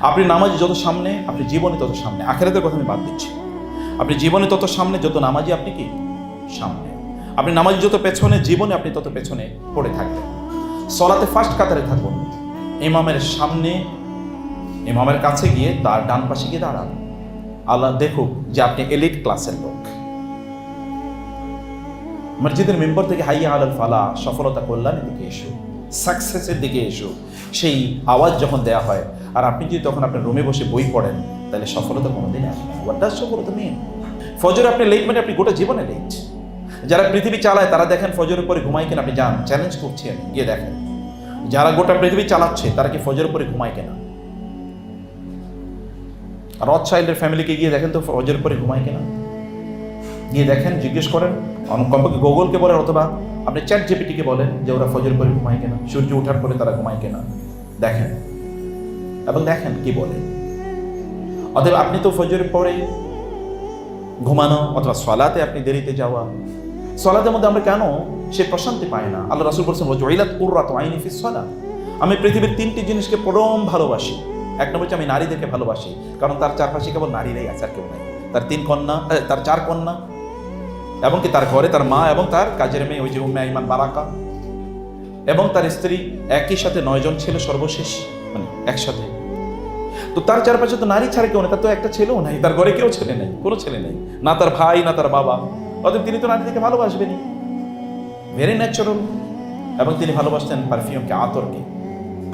আপনি নামাজি যত সামনে, আপনি জীবনে তত সামনে। আখেরাতের কথা আমি বাদ দিচ্ছি। আপনি জীবনে তত সামনে, যত নামাজি আপনি কি? সামনে। আপনি নামাজি যত পেছনে, জীবনে আপনি তত পেছনে পড়ে থাকবেন। সলাতে ফার্স্ট কাতারে থাকুন। ইমামের সামনে, ইমামের কাছে গিয়ে তার ডান পাশে গিয়ে দাঁড়ান। আল্লাহ দেখুক যে আপনি এলিট ক্লাসের লোক। মসজিদের মেম্বার থেকে হাইয়া আলাল ফালা সফলতা কল্যাণের দিকে এসো। সাকসেসের দিকে এসো। সেই আওয়াজ যখন দেয়া হয়, আর আপনি যদি তখন আপনার রুমে বসে বই পড়েন, তাহলে সফলতা কোনোদিন আসবে হোয়াট ডাজ সফলতা মিন ফজর আপনি লেট মানে আপনি গোটা জীবনে লেট যারা পৃথিবী চালায়, তারা দেখেন ফজরের পরে ঘুমায় কিনা, আপনি যান চ্যালেঞ্জ করছি আমি, গিয়ে দেখেন। যারা গোটা পৃথিবী চালাচ্ছে, তারা কি ফজরের পরে ঘুমায় কিনা? রথ চাইল্ডের ফ্যামিলিকে গিয়ে দেখেন তো ফজরের পরে ঘুমায় কিনা? গিয়ে দেখেন, জিজ্ঞেস করেন অন- কমপক্ষে গুগলকে বলেন, অথবা আপনি চ্যাট জিপিটিকে বলেন যে ওরা ফজর পরে ঘুমায় কেনা, সূর্য ওঠার পরে তারা ঘুমায় কেনা। দেখেন। এবং দেখেন কি বলে। অতএব আপনি তো ফজরের পরে ঘুমানো অথবা সলাতে আপনি দেরিতে যাওয়া, সলাতের মধ্যে আমরা কেন সে প্রশান্তি পাই না? আল্লাহ রাসুল বলছেন জয়লাত কুর্রাত আইনি ফিস সলা আমি পৃথিবীর তিনটি জিনিসকে পরম ভালোবাসি। এক নম্বর হচ্ছে আমি নারীদেরকে ভালোবাসি, কারণ তার চারপাশে কেবল নারীরাই আছে আর কেউ নাই। তার তিন কন্যা তার চার কন্যা এবং কি তার ঘরে তার মা এবং তার কাজের মেয়ে, ওই যে উম্মে আইমান বারাকা, এবং তার স্ত্রী একই সাথে নয়জন ছিল সর্বশেষ মানে একসাথে। তো তার চারপাশে তো নারী ছাড়া কেউ নেই, তার তো একটা ছেলেও নাই, তার ঘরে কেউ ছেলে নেই, কোনো ছেলে নেই, না তার ভাই, না তার বাবা। অতএব তিনি তো নারীদেরকে ভালোবাসবেনই। ভেরি ন্যাচারাল এবং তিনি ভালোবাসতেন পারফিউমকে আতরকে।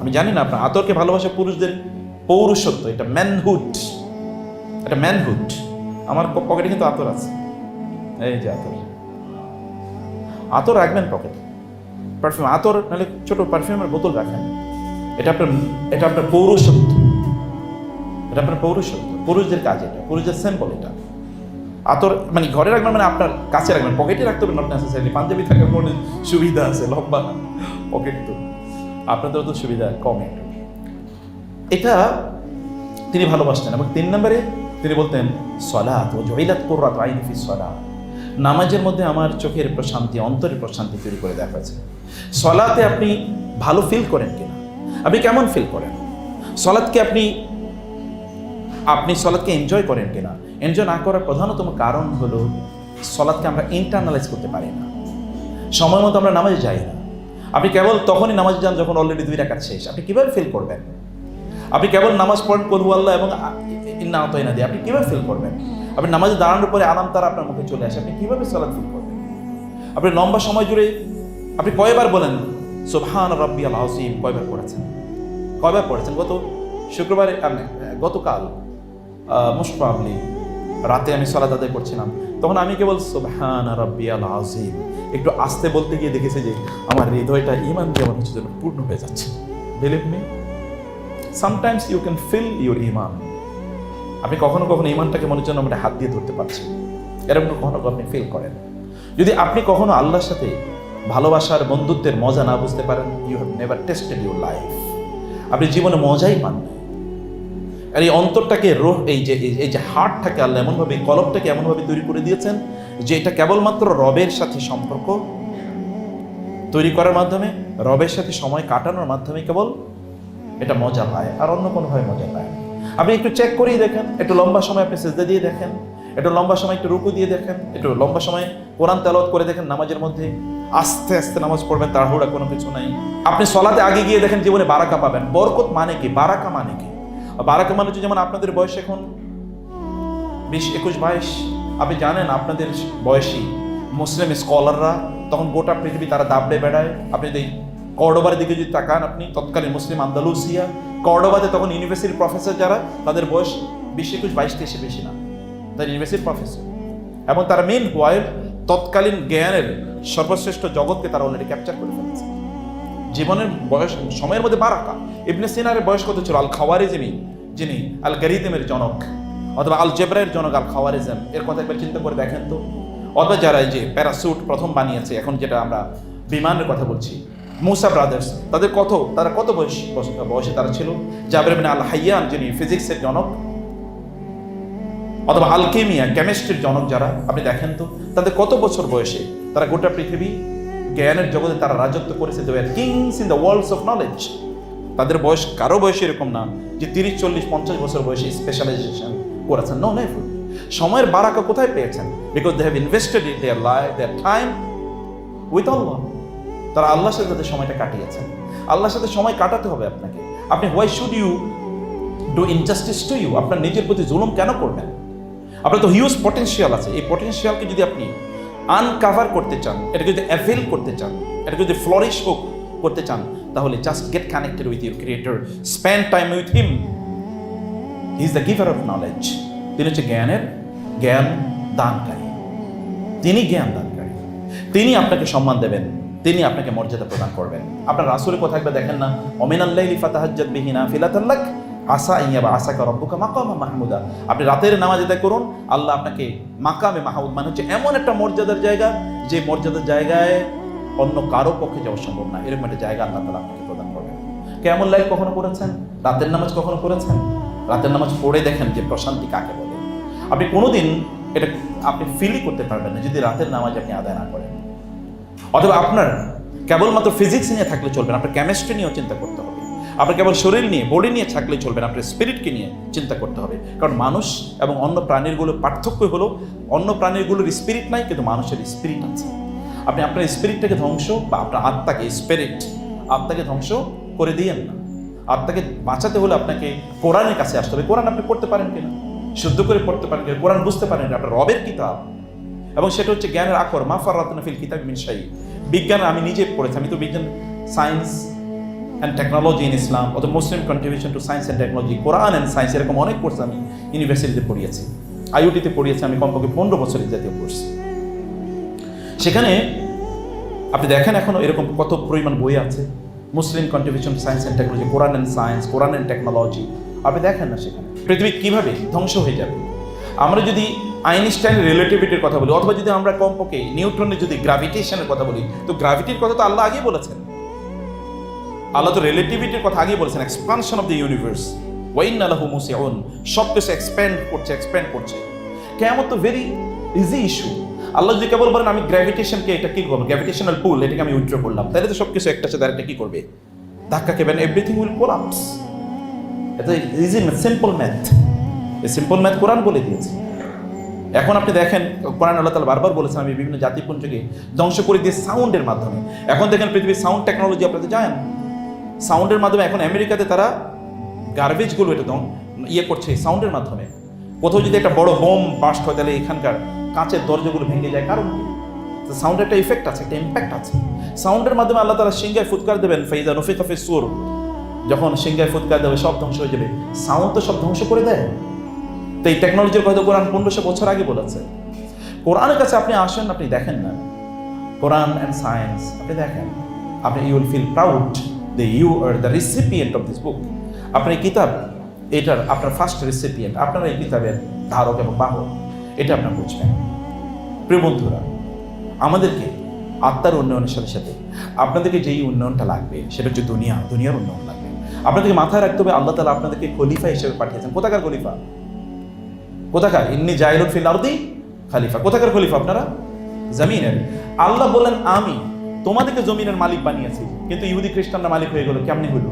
আমি জানি না আপনার, আতরকে ভালোবাসে পুরুষদের পৌরুষত্ব, এটা ম্যানহুড এটা ম্যানহুড আমার পকেটে কিন্তু আতর আছে। এই যে আতর। আতর রাখবেন পকেটে পারফিউম আতর নাহলে ছোট পারফিউমের বোতল রাখেন। এটা আপনার এটা আপনার পৌরুষত্ব। এটা আপনার পৌরুষত্ব। পুরুষদের কাজ এটা, পুরুষদের সিম্পল এটা। আতর মানে ঘরে রাখবেন মানে আপনার কাছে রাখবেন। পকেটে রাখতে হবে নট নেসেসারি পাঞ্জাবি থাকার কোনো সুবিধা আছে, লম্বা পকেট তো। আপনাদের তো সুবিধা কম একটু। এটা তিনি ভালোবাসতেন এবং তিন নম্বরে তিনি বলতেন, সলাত ও জয়লাত কোর্রাত আইনি ফি সলাত। নামাজের মধ্যে আমার চোখের প্রশান্তি, অন্তরের প্রশান্তি তৈরি করে দেখা হয়েছে সলাতে আপনি ভালো ফিল করেন কিনা? আপনি কেমন ফিল করেন? সলাৎকে আপনি আপনি সলাৎকে এনজয় করেন কিনা? এনজয় না করার প্রধানতম কারণ হলো সলাৎকে আমরা ইন্টারনালাইজ করতে পারি না। সময় মতো আমরা নামাজে যাই না। আপনি কেবল তখনই নামাজ যান যখন অলরেডি দুই রাকাত শেষ। আপনি কীভাবে ফিল করবেন? আপনি কেবল নামাজ পড়েন করবু আল্লাহ এবং না দিয়ে আপনি কীভাবে ফিল করবেন? আপনি নামাজে দাঁড়ানোর পরে আরাম তারা আপনার মুখে চলে আসে। আপনি কীভাবে সলাৎ ফিল করবেন? আপনি লম্বা সময় জুড়ে আপনি কয়বার বলেন সোভান রব্বি আল হাসিম কয়বার পড়েছেন? কয়বার পড়েছেন? গত শুক্রবারে আমি, গতকাল প্রবলি রাতে আমি সলাত আদায় করছিলাম। তখন আমি কেবল সোভান রব্বি আল হাসিম একটু আস্তে বলতে গিয়ে দেখেছি যে আমার হৃদয়টা ইমান যেমন হচ্ছে যেন পূর্ণ হয়ে যাচ্ছে। Believe me sometimes you can feel your ইমান আপনি কখনো কখনো ইমানটাকে মনে জন্য আমরা হাত দিয়ে ধরতে পারছি। এরকম কখনো আপনি ফিল করেন। যদি আপনি কখনো আল্লাহর সাথে ভালোবাসার বন্ধুত্বের মজা না বুঝতে পারেন you have never tested your life আপনি জীবনে মজাই পান আর এই অন্তরটাকে, রোহ, এই যে, এই- যে হার্টটাকে আল্লাহ এমনভাবে কলবটাকে এমনভাবে তৈরি করে দিয়েছেন যে এটা কেবলমাত্র রবের সাথে সম্পর্ক। তৈরি করার মাধ্যমে, রবের সাথে সময় কাটানোর মাধ্যমে কেবল এটা মজা পায়, আর অন্য কোনোভাবে মজা পায়। আপনি একটু চেক করেই দেখেন, একটু লম্বা সময় আপনি সেজদা দিয়ে দেখেন, একটু লম্বা সময় একটু রুকু দিয়ে দেখেন, একটু লম্বা সময় কোরআন তেলাওয়াত করে দেখেন নামাজের মধ্যে, আস্তে আস্তে নামাজ পড়বেন, তাড়াহুড়া কোনো কিছু নাই। আপনি সলাতে আগে গিয়ে দেখেন জীবনে বারাকা পাবেন। বরকত মানে কি? বারাকা মানে কি? বারাকা মানে যেমন আপনাদের বয়স এখন বিশ, একুশ, বাইশ, আপনি জানেন আপনাদের বয়সী মুসলিম স্কলাররা তখন গোটা পৃথিবী তারা দাবড়ে বেড়ায়। আপনি যদি কর্ডোবার দিকে যদি তাকান, আপনি তৎকালীন মুসলিম আন্দালুসিয়া কর্ডোবাতে তখন ইউনিভার্সিটির প্রফেসর যারা, তাদের বয়স বিশ, একুশ, বাইশ তেইশে বেশি না। তার ইউনিভার্সিটির প্রফেসর এবং তারা মেন হোয়াইল তৎকালীন জ্ঞানের সর্বশ্রেষ্ঠ জগৎকে তারা অলরেডি ক্যাপচার করে ফেলেছে। জীবনের বয়স, সময়ের মধ্যে বারাকা। ইবনে সিনারের বয়স কত ছিল? আল খাওয়ারিজমি যিনি আল গারিদিমের জনক, অথবা আল জেব্রাইয়ের জনক আল খাওয়ারিজম এর কথা একবার চিন্তা করে দেখেন তো। অথবা যারা এই যে প্যারাসুট প্রথম বানিয়েছে, এখন যেটা আমরা বিমানের কথা বলছি মুসা ব্রাদার্স তাদের কত, তারা কত বয়স, বয়সে তারা ছিল? জাবের বিন আল হাইয়ান যিনি ফিজিক্সের জনক, অথবা আলকেমিয়া কেমিস্ট্রির জনক যারা, আপনি দেখেন তো, তাদের কত বছর বয়সে, তারা গোটা পৃথিবী জ্ঞানের জগতে তারা রাজত্ব করেছে they kings in the worlds of knowledge তাদের বয়স কারও বয়স এরকম না, যে তিরিশ, চল্লিশ, পঞ্চাশ বছর বয়সে স্পেশালাইজেশন করেছেন। নো সময়ের বারাকা কোথায় পেয়েছেন? Because they have invested in their life their time with Allah তারা আল্লাহর সাথে তাদের সময়টা কাটিয়েছেন আল্লাহর সাথে সময় কাটাতে হবে আপনাকে। আপনি why should you do injustice to you আপনার নিজের প্রতি জুলুম কেন করবেন? আপনার তো হিউজ পটেনশিয়াল আছে। এই পটেনশিয়ালকে যদি আপনি আনকাভার করতে চান, এটাকে যদি অ্যাভেল করতে চান, এটাকে যদি ফ্লরিশ হোক, করতে চান, তাহলে just get connected with your creator spend time with him he is the giver of knowledge তিনি হচ্ছে জ্ঞানের জ্ঞান দানকারী। তিনি জ্ঞান দানকারী। তিনি আপনাকে সম্মান দেবেন। তিনি আপনাকে মর্যাদা প্রদান করবেন। আপনার রাসুলের কথা একবার দেখেন না? অমিন আল্লাহ ফাতাহাজ্জাদ বিহিনা ফিলাতাল্লাক আসা ইয়া বা আশা রব্বুকা মাকামা মাহমুদা। আপনি রাতের নামাজ আদায় করুন, আল্লাহ আপনাকে মাকামে মাহমুদ মানে হচ্ছে এমন একটা মর্যাদার জায়গা, যে মর্যাদার জায়গায় অন্য কারও পক্ষে যাওয়া সম্ভব না। এরকম একটা জায়গা আল্লাহ তালা আপনাকে প্রদান করবেন। কেমন লাইফ কখনো করেছেন? রাতের নামাজ কখনো করেছেন? রাতের নামাজ পড়ে দেখেন যে প্রশান্তি কাকে বলে। আপনি কোনোদিন এটা আপনি ফিলই করতে পারবেন না যদি রাতের নামাজ আপনি আদায় না করেন। অথবা আপনার কেবলমাত্র ফিজিক্স নিয়ে থাকলে চলবে না, আপনার কেমিস্ট্রি নিয়েও চিন্তা করতে হবে। আপনার কেবল শরীর নিয়ে বডি নিয়ে থাকলে চলবে না, আপনার স্পিরিটকে নিয়ে চিন্তা করতে হবে। কারণ মানুষ এবং অন্য প্রাণীরগুলোর পার্থক্য হলো, অন্য প্রাণীরগুলোর স্পিরিট নাই, কিন্তু মানুষের স্পিরিট আছে। আপনি আপনার স্পিরিটটাকে ধ্বংস বা আপনার আত্মাকে স্পিরিট আত্মাকে ধ্বংস করে দিয়েন না। আত্মাকে বাঁচাতে হলে আপনাকে কোরআনের কাছে আসতে হবে। কোরআন আপনি পড়তে পারেন কিনা? শুদ্ধ করে পড়তে পারেন কিনা? কোরআন বুঝতে পারেন আপনার রবের কিতাব এবং সেটা হচ্ছে জ্ঞানের আকর মাফার রত্নফিল কিতাব মিনসাই বিজ্ঞান আমি নিজে পড়েছি, আমি তো বিজ্ঞান, science and technology in Islam অত Muslim contribution to science and technology Quran and science এরকম অনেক কোর্স আমি ইউনিভার্সিটিতে পড়িয়েছি। আইওটিতে পড়িয়েছি, আমি কমপক্ষে পনেরো বছরের জাতীয় কোর্স সেখানে আপনি দেখেন এখনও এরকম কত পরিমাণ বই আছে Muslim contribution science and technology Quran and science Quran and technology আপনি দেখেন না সেখানে। পৃথিবী কীভাবে ধ্বংস হয়ে যাবে? আমরা যদি আইনস্টাইন রিলেটিভিটির কথা বলি, অথবা যদি আমরা কমপক্ষে নিউটনের যদি গ্রাভিটেশনের কথা বলি, তো গ্রাভিটির কথা তো আল্লাহ আগেই বলেছেন। আল্লাহ তো রিলেটিভিটির কথা আগেই বলেছেন এক্সপানশন অফ দ্য ইউনিভার্স ওয়াইন আল্লাহু মুসিউন, সব কিছু এক্সপ্যান্ড করছে এক্সপ্যান্ড করছে। কেমন তো ভেরি ইজি ইস্যু আল্লাহ যদি কেবল বলেন, আমি গ্র্যাভিটেশনকে এটা কি করব? গ্র্যাভিটেশনাল পুল এটাকে আমি উইথড্র করলাম। তাহলে তো সব কিছু একটা সাথে আরেকটা কি করবে? ধাক্কা খেবেন এভরিথিং উইল কোলাপস এটা ইজি সিম্পল ম্যাথ এই সিম্পল ম্যাথ কোরআন বলে দিয়েছে। এখন আপনি দেখেন, কোরআন আল্লাহ তালা বারবার বলেছেন, আমি বিভিন্ন জাতিপুঞ্জকে ধ্বংস করে দিয়ে সাউন্ডের মাধ্যমে। এখন দেখেন পৃথিবীর সাউন্ড টেকনোলজি আপনাদের জানেন, সাউন্ডের মাধ্যমে এখন আমেরিকাতে তারা গার্বেজগুলো এটা ইয়ে করছে সাউন্ডের মাধ্যমে। কোথাও যদি একটা বড় বোম বাস্ট হয়, তাহলে এখানকার কাঁচের দরজাগুলো ভেঙে যায়। কারণ সাউন্ডের একটা ইফেক্ট আছে, একটা ইম্প্যাক্ট আছে। সাউন্ডের মাধ্যমে আল্লাহ তারা সিঙ্গায় ফুৎকার দেবেন, ফাইজা নফিক হাফিজ সুর যখন সিঙ্গায় ফুৎকার দেবে, সব ধ্বংস হয়ে যাবে। সাউন্ড তো সব ধ্বংস করে দেয়। তো এই টেকনোলজির কথা কোরআন পনেরোশো বছর আগে বলেছে। কোরআনের কাছে আপনি আসেন, আপনি দেখেন না। কোরআন অ্যান্ড সায়েন্স আপনি দেখেন। আপনি you will feel proud the you are the recipient of this book আপনার এই কিতাব, এটার আপনার ফার্স্ট রিসিপিয়েন্ট আপনার এই কিতাবের ধারক এবং বাহক, এটা আপনার বুঝবেন। প্রিয় বন্ধুরা, আমাদেরকে আত্মার উন্নয়নের সাথে সাথে আপনাদেরকে যেই উন্নয়নটা লাগবে, সেটা হচ্ছে দুনিয়া, দুনিয়ার উন্নয়ন লাগবে। আপনাদেরকে মাথায় রাখতে হবে, আল্লাহ তালা আপনাদেরকে খলিফা হিসেবে পাঠিয়েছেন। কোথাকার খলিফা? কোথাকার? ইন্নি জাইলুন ফিল আরদি খালিফা। কোথাকার খলিফা আপনারা? জমিনের। আল্লাহ বলেন আমি তোমাদেরকে জমিনের মালিক বানিয়েছি, কিন্তু ইহুদি খ্রিস্টানরা মালিক হয়ে গেল, কেমনি হলো?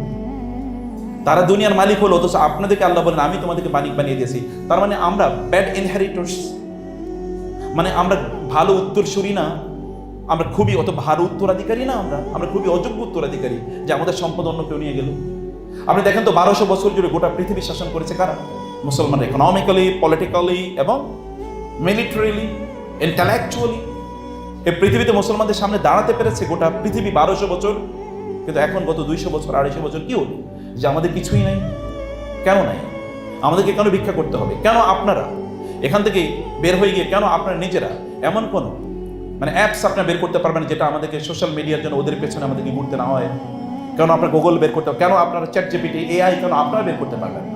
তারা দুনিয়ার মালিক হলো, অথচ আপনাদেরকে আল্লাহ বলেন আমি তোমাদেরকে মালিক বানিয়ে দিয়েছি। তার মানে আমরা ব্যাড ইনহেরিটর্স মানে আমরা ভালো উত্তরসূরি না, আমরা খুবই অত ভালো উত্তরাধিকারী না আমরা আমরা খুবই অযোগ্য উত্তরাধিকারী, যে আমাদের সম্পদ অন্য কেউ নিয়ে গেল। আপনি দেখেন তো, বারোশো বছর জুড়ে গোটা পৃথিবী শাসন করেছে কারা? মুসলমান ইকোনমিক্যালি পলিটিক্যালি এবং মিলিটারিলি ইন্টালেকচুয়ালি এই পৃথিবীতে মুসলমানদের সামনে দাঁড়াতে পেরেছে গোটা পৃথিবী বারোশো বছর। কিন্তু এখন গত দুইশো বছর, আড়াইশো বছর কি হলো? যে আমাদের কিছুই নাই। কেন নাই? আমাদেরকে কেন ভিক্ষা করতে হবে? কেন আপনারা? এখান থেকে বের হয়ে গিয়ে কেন আপনারা নিজেরা? এমন কোনো মানে অ্যাপস আপনারা বের করতে পারবেন যেটা আমাদেরকে সোশ্যাল মিডিয়ার জন্য ওদের পেছনে আমাদেরকে ঘুরতে না হয়। কেন আপনার গুগল বের করতে হবে কেন আপনারা চ্যাট জিপিটি এআই কেন আপনারা বের করতে পারবেন?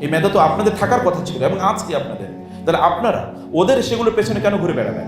এই মেধা তো আপনাদের থাকার কথা ছিল এবং আজকে আপনাদের। তাহলে আপনারা ওদের সেগুলোর পেছনে কেন ঘুরে বেড়াবেন?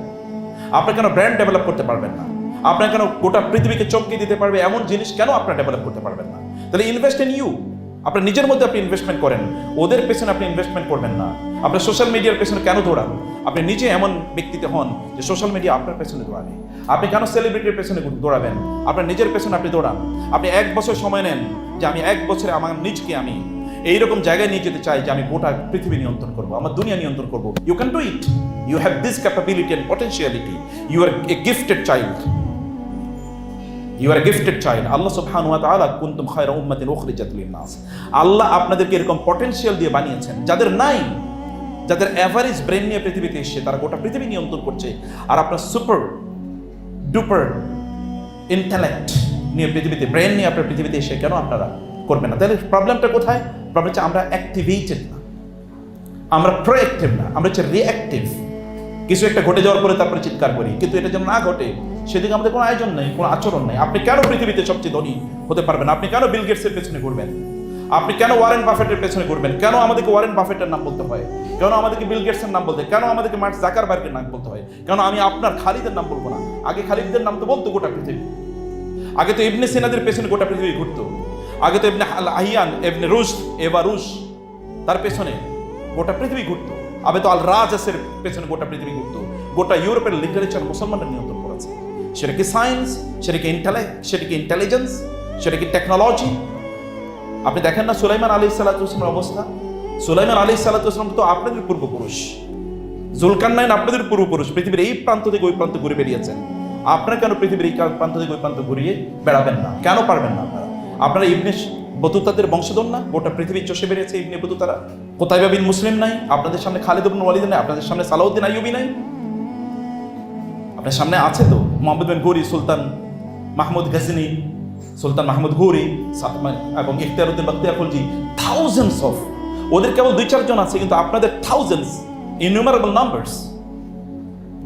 আপনারা কেন ব্র্যান্ড ডেভেলপ করতে পারবেন না? আপনারা কেন গোটা পৃথিবীকে চমকে দিতে পারবে? এমন জিনিস কেন আপনারা ডেভেলপ করতে পারবেন না? তাহলে ইনভেস্ট ইন ইউ আপনার নিজের মধ্যে আপনি ইনভেস্টমেন্ট করেন। ওদের পেছনে আপনি ইনভেস্টমেন্ট করবেন না। আপনার সোশ্যাল মিডিয়ার পেছনে কেন দৌড়ান? আপনি নিজে এমন ব্যক্তিতে হন যে সোশ্যাল মিডিয়া আপনার পেছনে দৌড়াবে। আপনি কেন সেলিব্রিটির পেছনে দৌড়াবেন? আপনার নিজের পেছনে আপনি দৌড়ান। আপনি এক বছর সময় নেন যে আমি এক বছরে আমার নিজকে আমি এইরকম জায়গায় নিয়ে যেতে চাই যে আমি গোটা পৃথিবী নিয়ন্ত্রণ করব, আমার দুনিয়া নিয়ন্ত্রণ করব। You can do it you have this capability and potentiality you are a gifted child you are gifted child আল্লাহ সুবহান ওয়া তাআলা কুনতুম খায়রা উম্মাতিন উখরিজাত লিন-নাস। আল্লাহ আপনাদেরকে এরকম পটেনশিয়াল দিয়ে বানিয়েছেন যাদের নাই, যাদের অ্যাভারেজ ব্রেন নিয়ে পৃথিবীতে এসে তারা গোটা পৃথিবী নিয়ন্ত্রণ করছে। আর আপনার সুপার ডুপার ইন্টেলেক্ট নিয়ে পৃথিবীতে ব্রেন নিয়ে আপনার পৃথিবীতে এসে কেন আপনারা করবেন না? তাহলে প্রবলেমটা কোথায়? প্রবলেম হচ্ছে আমরা অ্যাক্টিভেটেড না। আমরা প্রোঅ্যাক্টিভ না। আমরা হচ্ছে রিঅ্যাক্টিভ কিছু একটা ঘটে যাওয়ার পরে তারপরে চিৎকার করি। কিন্তু এটা যেন না ঘটে, সেদিকে আমাদের কোনো আয়োজন নেই, কোনো আচরণ নেই। আপনি কেন পৃথিবীতে সবচেয়ে ধনী হতে পারবেন? আপনি কেন বিল গেটসের পেছনে ঘুরবেন? আপনি কেন ওয়ারেন বাফেটের পেছনে ঘুরবেন? কেন আমাদেরকে ওয়ারেন বাফেটের নাম বলতে হয়? কেন আমাদেরকে বিল গেটসের নাম বলতে? কেন আমাদেরকে মার্ক জাকারবার্গের নাম বলতে হয়? কেন আমি আপনার খালিদের নাম বলব না? আগে খালিদদের নাম তো বলতো গোটা পৃথিবী। আগে তো ইবনে সিনাদের পেছনে গোটা পৃথিবী ঘুরতো। আগে তো এমনি আহিয়ান, ইবনে রুশ এবা রুশ, তার পেছনে গোটা পৃথিবী ঘুরত। আবে তো আল রাজাসের পেছনে গোটা পৃথিবী ঘুরত। গোটা ইউরোপের লিটারেচার মুসলমানরা নিয়ন্ত্রণ করেছে। সেটা কি সায়েন্স সেটা কি ইন্টেলেক্ট সেটা কি ইন্টেলিজেন্স সেটা কি টেকনোলজি আপনি দেখেন না সুলাইমান আলী সাল্লাহামের অবস্থা? সুলাইমান আলী সাল্লাহাম তো আপনাদের পূর্বপুরুষ। জুলকান জুলকান্নাইন আপনাদের পূর্বপুরুষ। পৃথিবীর এই প্রান্ত থেকে ওই প্রান্ত ঘুরে বেরিয়েছেন আপনারা কেন পৃথিবীর এই প্রান্ত থেকে ওই প্রান্ত ঘুরিয়ে বেড়াবেন না? কেন পারবেন না আপনারা? আপনারা ইবনে বতুতাদের বংশধর না? গোটা পৃথিবীর চষে বেরিয়েছে ইবনে বতুতারা। কোথায় বিন মুসলিম নাই? আপনাদের সামনে খালিদ ইবনে ওয়ালিদ নাই? আপনাদের সামনে সালাউদ্দিন আইয়ুবি নাই? আপনার সামনে আছে তো মোহাম্মদ বিন গৌরি সুলতান মাহমুদ গাজনী, সুলতান মাহমুদ গৌরি এবং ইখতিয়ারউদ্দিন বখতিয়ার খলজি থাউজেন্ডস অফ ওদের কেবল দুই, চারজন আছে, কিন্তু আপনাদের থাউজেন্ডস ইননিউমারেবল নাম্বারস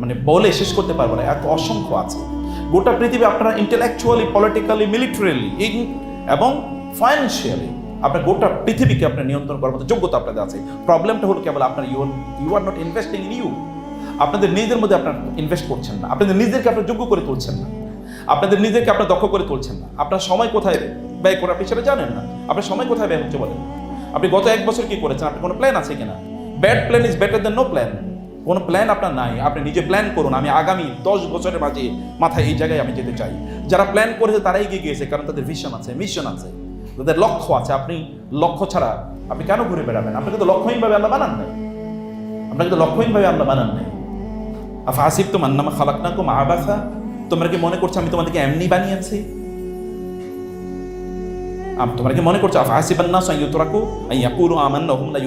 মানে বলে শেষ করতে পারব না, এত অসংখ্য আছে। গোটা পৃথিবী আপনারা ইন্টেলেকচুয়ালি পলিটিক্যালি মিলিটারিলি এবং ফাইন্যান্সিয়ালি আপনার গোটা পৃথিবীকে আপনার নিয়ন্ত্রণ করার মতো যোগ্যতা আপনাদের আছে। প্রবলেমটা হলো কেবল আপনার you you are not investing in you আপনাদের নিজেদের মধ্যে আপনার ইনভেস্ট করছেন না। আপনাদের নিজেদেরকে আপনার যোগ্য করে তুলছেন না। আপনাদের নিজেদেরকে আপনার দক্ষ করে তুলছেন না। আপনার সময় কোথায় ব্যয় করে আপনি সেটা জানেন না। আপনার সময় কোথায় ব্যয় হচ্ছে বলেন? আপনি গত এক বছর কি করেছেন? আপনার কোনো প্ল্যান আছে কিনা? Bad plan is better than no plan কোনো প্ল্যান আপনার নাই, আপনি নিজে প্ল্যান করুন। আমি আগামী দশ বছরের মাঝে মাথায় এই জায়গায় আমি যেতে চাই। যারা প্ল্যান করেছে তারাই এগিয়ে গিয়েছে, কারণ তাদের ভিশন আছে মিশন আছে। তাদের লক্ষ্য আছে। আপনি লক্ষ্য ছাড়া আপনি কেন ঘুরে বেড়াবেন? আপনাকে তো লক্ষ্যহীনভাবে আল্লাহ বানান নাই। আপনাকে তো লক্ষ্যহীনভাবে আল্লাহ বানান নাই। আফা আসিফ তো মান্নামা খালাকনা কুম আবাসা। তোমরা কি মনে করছ আমি তোমাদেরকে এমনি বানিয়েছি? তোমরা কি মনে করছ, আফা আসিবান্না সাই ইউতরাকু আই ইয়াকুলু আমান্না হুম লা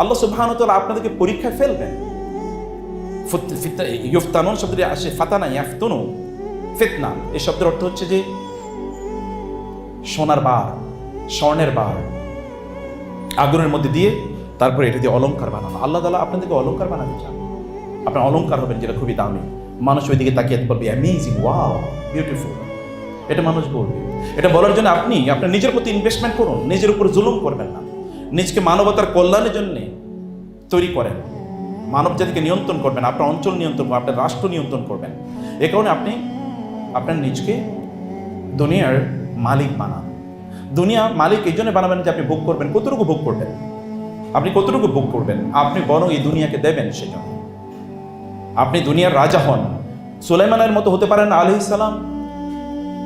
আল্লাহ সুবহানাহু ওয়া আপনাদেরকে পরীক্ষায় ফেলবেন। ইফতানুন শব্দটি আসে ফাতানা ইয়াফতুনু। ফিতনা, এই শব্দের অর্থ হচ্ছে যে সোনার বার, স্বর্ণের বার। আগুনের মধ্যে দিয়ে তারপরে এটা দিয়ে অলংকার বানানো। আল্লাহ তালা আপনাদেরকে অলঙ্কার বানাতে চান। আপনার অলংকার হবেন যেটা খুবই দামি। মানুষ ওই দিকে তাকিয়ে বলবে অ্যামেজিং ওয়াও বিউটিফুল এটা মানুষ বলবে। এটা বলার জন্য আপনি আপনার নিজের প্রতি ইনভেস্টমেন্ট করুন। নিজের উপর জুলুম করবেন না। নিজকে মানবতার কল্যাণের জন্যে তৈরি করেন। মানব জাতিকে নিয়ন্ত্রণ করবেন, আপনার অঞ্চল নিয়ন্ত্রণ করবেন, আপনার রাষ্ট্র নিয়ন্ত্রণ করবেন। এ কারণে আপনি আপনার নিজকে দুনিয়ার মালিক বানান। দুনিয়া মালিক এই জন্য বানাবেন যে আপনি ভোগ করবেন। কতটুকু ভোগ করবেন? আপনি কতটুকু ভোগ করবেন? আপনি বরং এই দুনিয়াকে দেবেন সেজন্য। আপনি দুনিয়ার রাজা হন। সুলাইমানের মতো হতে পারেন আলি সালাম।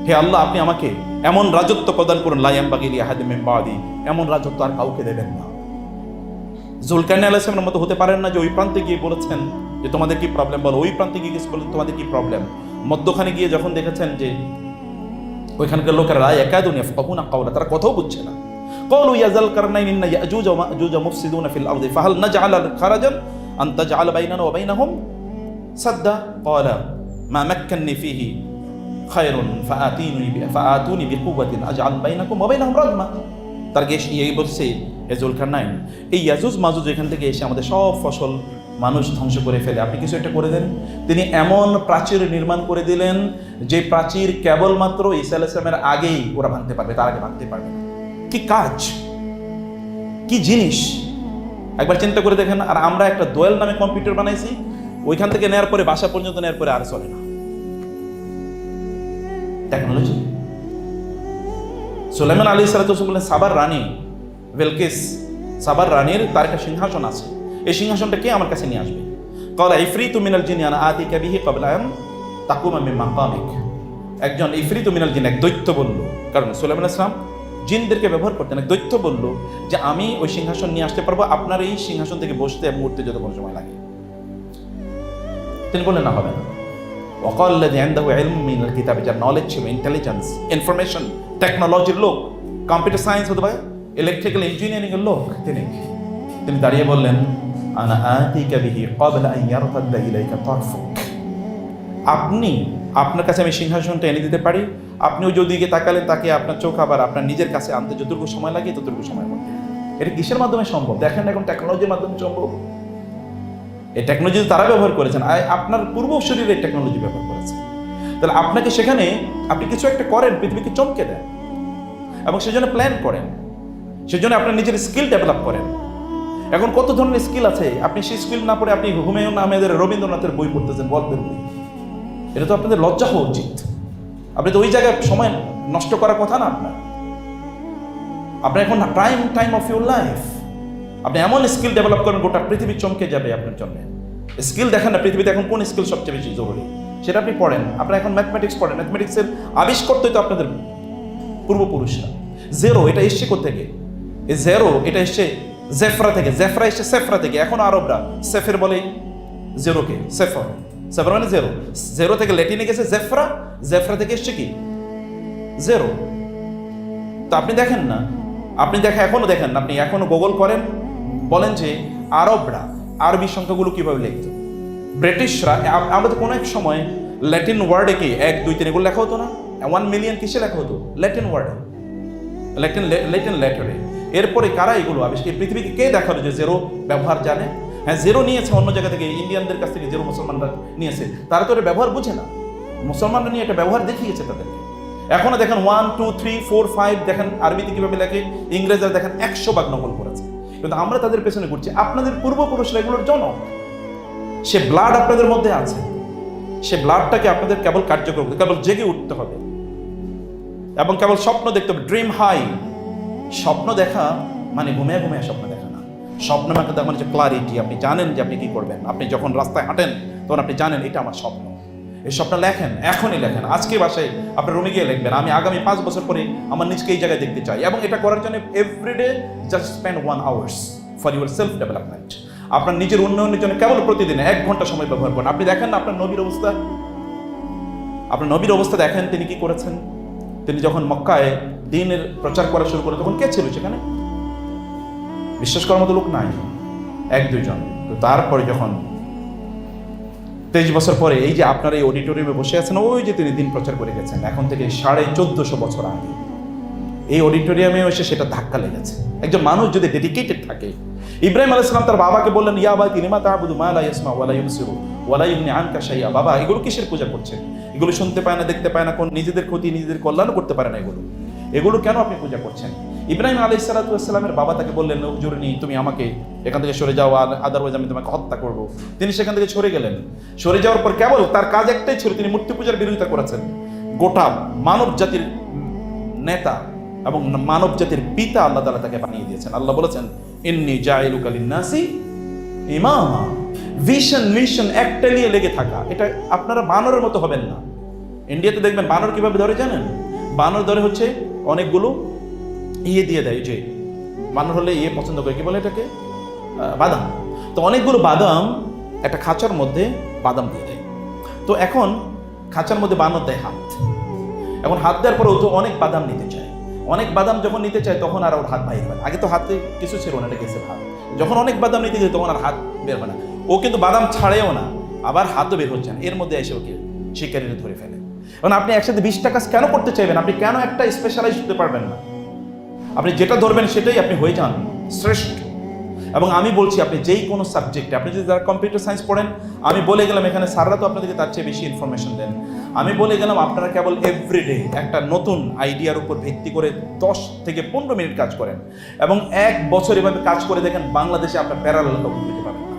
হে আল্লাহ, আপনি আমাকে এমন রাজত্ব প্রদান করুন লাইয়াম বাগিরি আহাদিম বাদি। এমন রাজত্ব আর কাউকে দেবেন না। জুলকানি আলাইসলামের মতো হতে পারেন না যে ওই প্রান্তে গিয়ে বলেছেন যে তোমাদের কি প্রবলেম বলো ওই প্রান্তে গিয়ে গেছে বলেন তোমাদের কি প্রবলেম মধ্যখানে গিয়ে যখন দেখেছেন যে ওইখানকার লোকেরা রায় একাদুন ইয়াফকাহুনা কাওলা তারা কথাও বুঝছে না قالوا يا ذا القرنين إن يأجوج ومأجوج مفسدون في الأرض فهل نجعل خرجا أن تجعل بيننا وبينهم سدا قال ما مكنني فيه خير فآتيني فآتوني بقوة أجعل بينكم وبينهم ردما তার গেস এই বলছে এজুল নাইন। এই ইয়াজুজ মাজুজ এখান থেকে এসে আমাদের সব ফসল মানুষ ধ্বংস করে ফেলে। আপনি কিছু একটা করে দেন। তিনি এমন প্রাচীর নির্মাণ করে দিলেন, যে প্রাচীর কেবলমাত্র ঈসা আলাইসলামের আগেই ওরা ভাঙতে পারবে, তার আগে ভাঙতে পারবে কি কাজ? কি জিনিস? একবার চিন্তা করে দেখেন, আর আমরা একটা দোয়েল নামে কম্পিউটার বানাইছি, ওইখান থেকে নেওয়ার পরে, বাসা পর্যন্ত নেওয়ার পরে আর চলে না। টেকনোলজি। সুলাইমান আলী বললেন সাবার রানী বেলকিস, সাবার রানীর তার একটা সিংহাসন আছে। এই সিংহাসনটা কে আমার কাছে নিয়ে আসবে? কলা ইফরি তুমিনাল জিনিয়ান আতি কাবিহি কবলায়ন তাকুমা মে মাকামিক। একজন ইফরি তুমিনাল জিন এক দৈত্য বলল, কারণ সুলাইমান ইসলাম জিনদেরকে ব্যবহার করতেন এক দৈত্য বলল যে আমি ওই সিংহাসন নিয়ে আসতে পারব, আপনার এই সিংহাসন থেকে বসতে মুহূর্তে যত কোনো সময় লাগে। তিনি বললেন, না, হবে না। অকল্লাদি আন্দাহু এলম মিনাল কিতাবে, যার নলেজ ছিল ইন্টেলিজেন্স ইনফরমেশন টেকনোলজির লোক। কম্পিউটার সায়েন্স হতে পারে ইলেকট্রিক্যাল ইঞ্জিনিয়ারিং এর লোক তিনি। তিনি দাঁড়িয়ে বললেন, আনা আতিকা বিহি ক্বাবলা আন ইয়ারতাদ্দা ইলাইকা তারফুক। আপনি, আপনার কাছে আমি সিংহাসনটা এনে দিতে পারি, আপনি ওই দিকে তাকালেন, তাকে আপনার চোখ আবার আপনার নিজের কাছে আনতে যতটুকু সময় লাগে ততটুকু সময় মধ্যে। এটা কিসের মাধ্যমে সম্ভব? দেখেন এখন টেকনোলজির মাধ্যমে সম্ভব। এই টেকনোলজি তারা ব্যবহার করেছেন। আর আপনার পূর্ব শরীরে এই টেকনোলজি ব্যবহার করেছে। তাহলে আপনাকে সেখানে আপনি কিছু একটা করেন, পৃথিবীকে চমকে দেন এবং সেজন্য প্ল্যান করেন। সেজন্য আপনার নিজের স্কিল ডেভেলপ করেন। এখন কত ধরনের স্কিল আছে? আপনি সেই স্কিল না পড়ে আপনি হুমায়ুন আহমেদের, রবীন্দ্রনাথের বই পড়তেছেন গল্পের বই এটা তো আপনাদের লজ্জা হওয়া উচিত। আপনি তো ওই জায়গায় সময় নষ্ট করার কথা না আপনার। আপনার এখন prime time of your life আপনি এমন স্কিল ডেভেলপ করেন, গোটা পৃথিবী চমকে যাবে আপনার জন্য। স্কিল দেখেন না, পৃথিবীতে এখন কোন স্কিল সবচেয়ে বেশি জরুরি? সেটা আপনি পড়েন। আপনারা এখন ম্যাথমেটিক্স পড়েন। ম্যাথমেটিক্সের আবিষ্কর্তই তো আপনাদের পূর্বপুরুষরা। জেরো এটা এসছে থেকে জেরো এটা এসছে জেফরা থেকে। জেফরা এসছে সেফরা থেকে। এখন আরবরা সেফের বলে জেরোকে সেফর সেফর মানে জেরো জেরো থেকে লেটিনে গেছে জেফরা জেফরা থেকে এসছে কি? জেরো তো আপনি দেখেন না, আপনি দেখেন এখনও দেখেন না, আপনি এখনও গুগল করেন, বলেন যে আরবরা, আরবি সংখ্যাগুলো কীভাবে লিখত? ব্রিটিশরা, আম- আমাদের কোনো এক সময় ল্যাটিন ওয়ার্ডে কি, এক, দুই, তিন এগুলো লেখা হতো না? ওয়ান মিলিয়ন কিসে লেখা হতো? ল্যাটিন ওয়ার্ডে ল্যাটিন ল্যাটিন লেটারে এরপরে কারা এগুলো? আবিষ্কার পৃথিবীকে কে দেখাল যে জেরো ব্যবহার জানে? হ্যাঁ জেরো নিয়েছে অন্য জায়গা থেকে, ইন্ডিয়ানদের কাছ থেকে জেরো মুসলমানরা নিয়েছে। তারা তো এটা ব্যবহার বুঝে না। মুসলমানরা নিয়ে একটা ব্যবহার দেখিয়েছে তাদেরকে। এখনও দেখেন one two three four five দেখেন আরবিতে কীভাবে লেখে? ইংরেজরা দেখেন একশো ভাগ নকল করেছে। কিন্তু আমরা তাদের পেছনে ঘুরছি। আপনাদের পূর্বপুরুষরা এগুলোর জনক। সে ব্লাড আপনাদের মধ্যে আছে। সে ব্লাডটাকে আপনাদের কেবল কার্যকর কেবল জেগে উঠতে হবে। এবং কেবল স্বপ্ন দেখতে হবে ড্রিম হাই স্বপ্ন দেখা মানে ঘুমিয়ে ঘুমিয়ে স্বপ্ন দেখা না। স্বপ্ন মানে দেখা মানে ক্লারিটি আপনি জানেন যে আপনি কি করবেন। আপনি যখন রাস্তায় হাঁটেন, তখন আপনি জানেন এটা আমার স্বপ্ন। এই স্বপ্ন লেখেন, এখনই লেখেন। আজকে বাসায় আপনি রুমে গিয়ে লিখবেন, আমি আগামী পাঁচ বছর পরে আমার নিজকে এই জায়গায় দেখতে চাই। এবং এটা করার জন্য everyday just spend one hours for your self development আপনার নিজের উন্নয়নের জন্য কেবল প্রতিদিন এক ঘণ্টা সময় ব্যবহার করেন। আপনি দেখেন না আপনার নবীর অবস্থা? আপনার নবীর অবস্থা দেখেন তিনি কি করেছেন? তিনি যখন মক্কায় দিনের প্রচার করা শুরু করে, তখন কে ছিল সেখানে? বিশ্বাস করার মতো লোক নাই, এক দুইজন। তো তারপরে যখন তেইশ বছর পরে এই যে আপনার এই অডিটোরিয়ামে বসে আছেন, ওই যে তিনি দিন প্রচার করে গেছেন, এখন থেকে সাড়ে চোদ্দশো বছর আগে। এই অডিটোরিয়ামে এসে সেটা ধাক্কা লেগেছে। একজন মানুষ যদি ডেডিকেটেড থাকে, ইব্রাহিম আলাইসালাম তার বাবাকে বললেন, ইয়া বা তিনি মা তাহাবুদু মা লা ইয়াসমা ওয়ালা ইউবসিরু ওয়ালা ইউগনি আনকা শাইয়া। বাবা, এগুলো কিসের পূজা করছেন? এগুলো শুনতে পায় না, দেখতে পায় না, কোন নিজেদের ক্ষতি, নিজেদের কল্যাণ করতে পারে না এগুলো। এগুলো কেন আপনি পূজা করছেন? ইব্রাহিম আলাই সালাতামের বাবা তাকে বললেন হুজুরনি তুমি আমাকে এখান থেকে সরে যাও, আর আদারওয়াইজ আমি তোমাকে হত্যা করব। তিনি সেখান থেকে সরে গেলেন। সরে যাওয়ার পর কেবল তার কাজ একটাই ছিল, তিনি মূর্তি পূজার বিরোধিতা করেছেন। গোটা মানব জাতির নেতা এবং মানব জাতির পিতা আল্লাহ তালা তাকে বানিয়ে দিয়েছেন। আল্লাহ বলেছেন, ইন্নি জাইলুকালিন নাসি ইমামা। ভিশন মিশন একটা নিয়ে লেগে থাকা। এটা আপনারা বানরের মতো হবেন না। ইন্ডিয়াতে দেখবেন বানর কীভাবে ধরে জানেন? বানর ধরে হচ্ছে অনেকগুলো ইয়ে দিয়ে দেয় যে বানর হলে ইয়ে পছন্দ করে, কি বলে এটাকে? বাদাম। তো অনেকগুলো বাদাম একটা খাঁচার মধ্যে বাদাম দিয়ে দেয়। তো এখন খাঁচার মধ্যে বানর দেয় হাত। এখন হাত দেওয়ার পরে ও তো অনেক বাদাম নিতে চায়। অনেক বাদাম যখন নিতে চায়, তখন আর ওর হাত বাইরে হয় আগে তো হাতে কিছু ছিল না, এটা গেছে হাত যখন অনেক বাদাম নিতে যায় তখন আর হাত বের হয় না। ও কিন্তু বাদাম ছাড়েও না। আবার হাতও বের হচ্ছে না। এর মধ্যে এসে ওকে শিকারিরা ধরে ফেলে। এখন আপনি একসাথে বিশটা কাজ কেন করতে চাইবেন? আপনি কেন একটা স্পেশালাইজ হতে পারবেন না? আপনি যেটা ধরবেন সেটাই আপনি হয়ে যান। শ্রেষ্ঠ। এবং আমি বলছি, আপনি যেই কোনো সাবজেক্টে আপনি যদি যারা কম্পিউটার সায়েন্স পড়েন, আমি বলে গেলাম এখানে স্যাররা তো আপনাদেরকে তার চেয়ে বেশি ইনফরমেশন দেন। আমি বলে গেলাম, আপনারা কেবল এভরিডে একটা নতুন আইডিয়ার উপর ভিত্তি করে দশ থেকে পনেরো মিনিট কাজ করেন। এবং এক বছর এভাবে কাজ করে দেখেন, বাংলাদেশে আপনার প্যারাল দিতে পারবেন না।